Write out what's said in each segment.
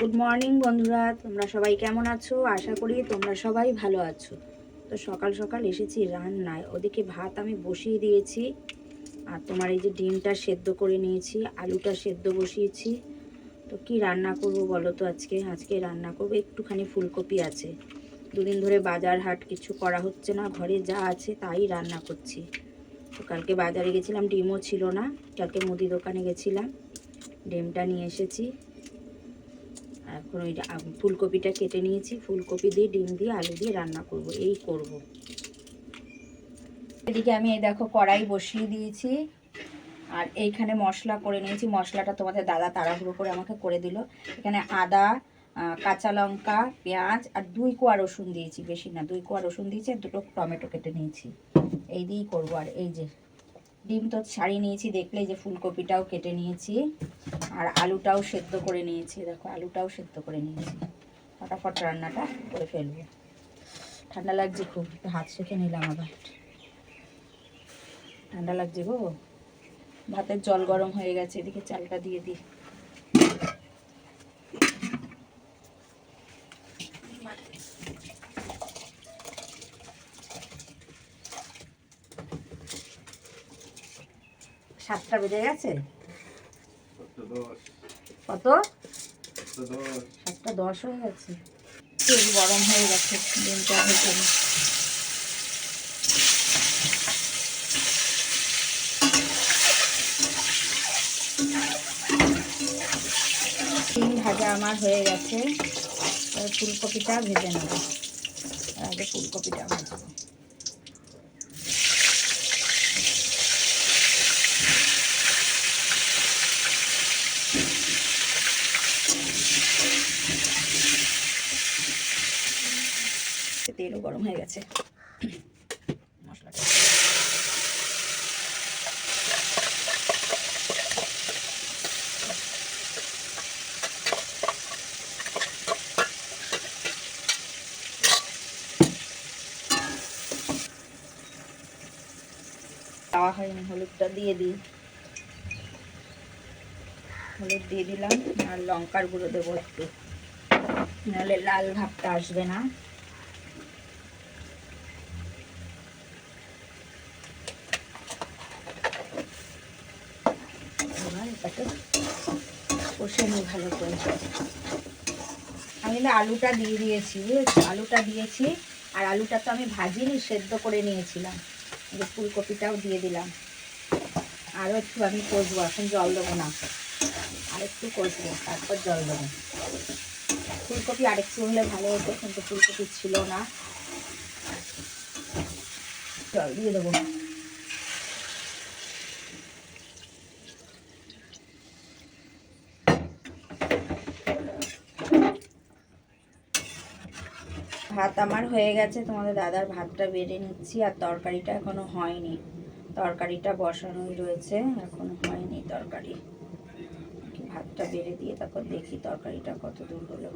Good morning বন্ধুরা। তোমরা সবাই কেমন আছো? আশা করি তোমরা সবাই ভালো আছো। তো সকাল সকাল এসেছি রান্নায়। ওদিকে ভাত আমি বসিয়ে দিয়েছি। আর তোমার এই যে ডিমটা সেদ্ধ করে নিয়েছি, আলুটা সেদ্ধ বসিয়েছি। তো কি রান্না করব বলো তো আজকে? আজকে রান্না করব একটুখানি ফুলকপি আছে। দুদিন ধরে বাজার হাট, কিছু করা হচ্ছে না, ঘরে যা আছে তাই রান্না করছি। তো কালকে বাজারে গেছিলাম, ডিমও ছিল না। কালকে মুদি দোকানে গেছিলাম, ডিমটা নিয়ে এসেছি। এখন ওই ফুলকপিটা কেটে নিয়েছি। ফুলকপি দিয়ে, ডিম দিয়ে, আলু দিয়ে রান্না করব, এই করব। এদিকে আমি এই দেখো কড়াই বসিয়ে দিয়েছি। আর এইখানে মশলা করে নিয়েছি। মশলাটা তোমাদের দাদা তাড়াহুড়ো করে আমাকে করে দিল। এখানে আদা কাঁচা লঙ্কা, পেঁয়াজ আর দুই কোয়া রসুন দিয়েছি। বেশি না, দুই কোয়া রসুন দিয়েছি আর দুটো টমেটো কেটে নিয়েছি। এই দিয়েই করব আর এই যে ডিম তো ছাড়িয়ে নিয়েছি, দেখলে যে ফুলকপিটাও কেটে নিয়েছি। আর আলুটাও সেদ্ধ করে নিয়েছি, দেখো আলুটাও সেদ্ধ করে নিয়েছি। ফটাফট রান্নাটা করে ফেলব। ঠান্ডা লাগছে খুব হাত সেঁকে নিলাম আবার। ঠান্ডা লাগছে গো। ভাতের জল গরম হয়ে গেছে, এদিকে চালটা দিয়ে দিই। সাতটা বেজে গেছে? কত? সাতটা দশ হয়ে গেছে। তেল গরম হয়ে গেছে, ডিমটা হয়েছে। ডিম ভাজা আমার হয়ে গেছে ফুলকপিটা ভেজে নেব। আগে ফুলকপিটা ভাজবো। তেলও গরম হয়ে গেছে। হয়নি, হলুদটা দিয়ে দিই। হলুদ দিয়ে দিলাম, আর লঙ্কার গুঁড়ো দেবো একটু। নাহলে লাল ভাবটা আসবে না এবার কষে নিই ভালো করে। আমি না আলুটা দিয়ে দিয়েছি, বুঝেছ? আলুটা দিয়েছি, আর আলুটা তো আমি ভাজিনি, সেদ্ধ করে নিয়েছিলাম। যে ফুলকপিটাও দিয়ে দিলাম। আরও একটু আমি কষবো, এখন জল দেবো না। আর একটু কষবো, তারপর জল দেবো। ফুলকপি আরেকটু হলে ভালো হতো, কিন্তু ফুলকপি ছিল না। জল দিয়ে দেবো। ভাত আমার হয়ে গেছে, তোমাদের দাদার ভাতটা বেড়ে নিচ্ছি আর তরকারিটা এখনও হয়নি। তরকারিটা বসানোই রয়েছে, এখনও হয়নি তরকারি। ভাতটা বেড়ে দিয়ে তারপর দেখি তরকারিটা কত দূর হলো।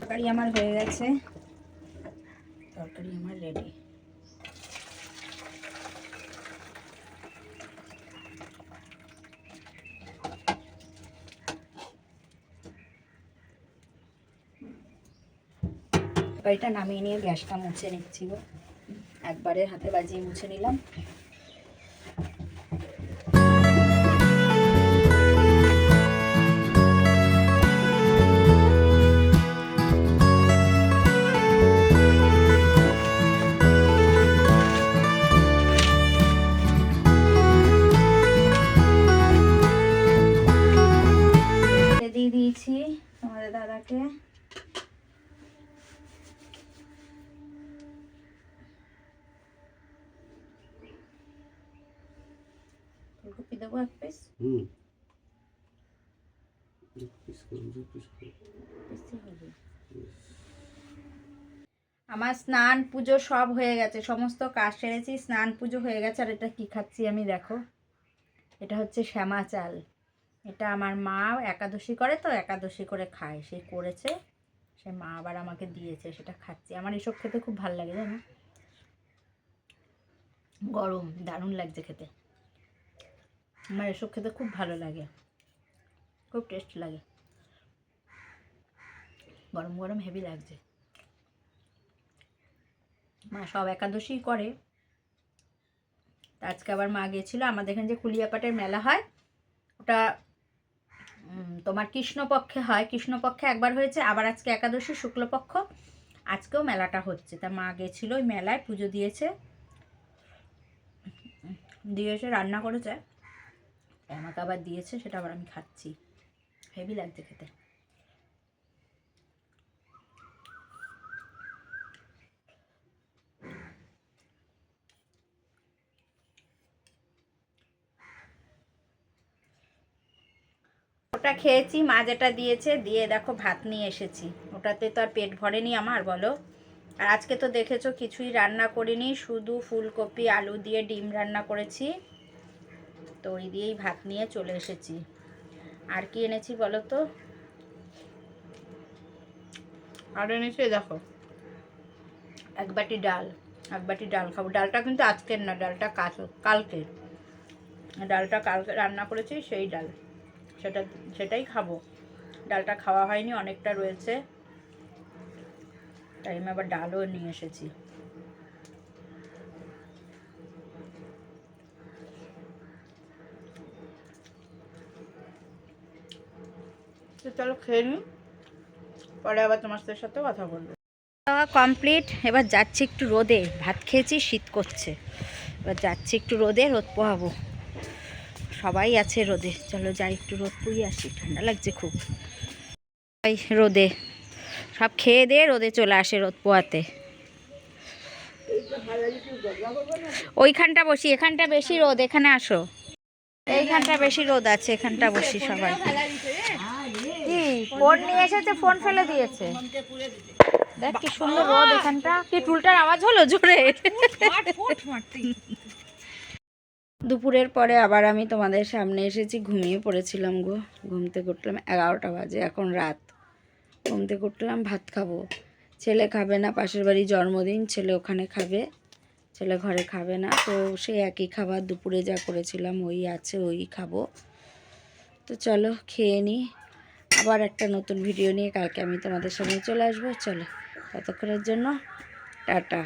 তরকারি আমার হয়ে গেছে তরকারি আমার রেডি তরকারিটা নামিয়ে নিয়ে গ্যাসটা মুছে নিচ্ছি গো একবারে হাতে বাজিয়ে মুছে নিলাম। দিয়ে দিয়েছি তোমাদের দাদাকে। ফুলকপি দেবো এক পিস হুম আমার স্নান পুজো সব হয়ে গেছে সমস্ত কাজ সেরেছি স্নান পুজো হয়ে গেছে আর এটা কি খাচ্ছি আমি দেখো। এটা হচ্ছে শ্যামা চাল। এটা আমার মা একাদশী করে তো একাদশী করে খায়। সে করেছে সে মা আবার আমাকে দিয়েছে সেটা খাচ্ছি। আমার এসব খেতে খুব ভালো লাগে জানো? গরম দারুণ লাগছে খেতে। আমার এসব খেতে খুব ভালো লাগে। খুব টেস্ট লাগে। গরম গরম হেভি লাগছে। মা সব একাদশী করে। আজকে আবার মা গিয়েছিল আমাদের এখানে যে কুলিয়াপাটের মেলা হয়, ওটা তোমার কৃষ্ণপক্ষে হয়। কৃষ্ণপক্ষে একবার হয়েছে, আবার আজকে একাদশী, শুক্লপক্ষ। আজকেও মেলাটা হচ্ছে। তা মা গেছিল ওই মেলায়, পুজো দিয়েছে। দিয়ে এসে রান্না করেছে। আমাকে আবার দিয়েছে, সেটা আবার আমি খাচ্ছি। হেভি লাগছে খেতে। ওটা খেয়েছি, মা যেটা দিয়েছে, দিয়ে দেখো ভাত নিয়ে এসেছি। ওটাতে তো আর পেট ভরেনি আমার, বলো। আর আজকে তো দেখেছ, কিছুই রান্না করিনি, শুধু ফুলকপি, আলু দিয়ে ডিম রান্না করেছি। তো ওই দিয়েই ভাত নিয়ে চলে এসেছি। আর কি এনেছি বলো তো? আর এনেছি দেখো। এক বাটি ডাল এক বাটি ডাল খাব। ডালটা কিন্তু আজকের না ডালটা কাল কালকের ডালটা কালকে রান্না করেছি সেই ডাল। সেটা সেটাই খাব। ডালটা খাওয়া হয়নি অনেকটা রয়েছে। তাই আমি আবার ডালও নিয়ে এসেছি। তো চলো খেয়ে নিই। পরে আবার তোমার সাথে কথা বলব। কমপ্লিট এবার যাচ্ছি একটু রোদে। ভাত খেয়েছি, শীত করছে। এবার যাচ্ছি একটু রোদে, রোদ পোহাবো। সবাই আছে রোদে। চলো যাই একটু রোদ পুই আসি। ঠান্ডা লাগছে খুব। এই রোদে। সব খেয়ে দিয়ে রোদে চলে আসে রোদ পোয়াতে ওইখানটা বসি। এখানটা বেশি রোদ। এখানে আসো। এইখানটা বেশি রোদ আছে। এখানটা বসি সবাই। ফোন নিয়ে এসেছে ফোন ফেলে দিয়েছে। দেখ কি সুন্দর রোদ এখানটা। কি টুলটার আওয়াজ হলো জোরে? দুপুরের পরে আবার আমি তোমাদের সামনে এসেছি ঘুমিয়ে পড়েছিলাম গো। ঘুম থেকে উঠলাম এগারোটা বাজে এখন রাত। ঘুম থেকে উঠলাম ভাত খাব। ছেলে খাবে না পাশের বাড়ি জন্মদিন ছেলে ওখানে খাবে ছেলে ঘরে খাবে না। তো সেই একই খাবার দুপুরে যা করেছিলাম ওই আছে ওই খাব। তো চলো খেয়ে নিই আবার একটা নতুন ভিডিও নিয়ে কালকে আমি তোমাদের সঙ্গে চলে আসব। চলো, ততক্ষণের জন্য টাটা।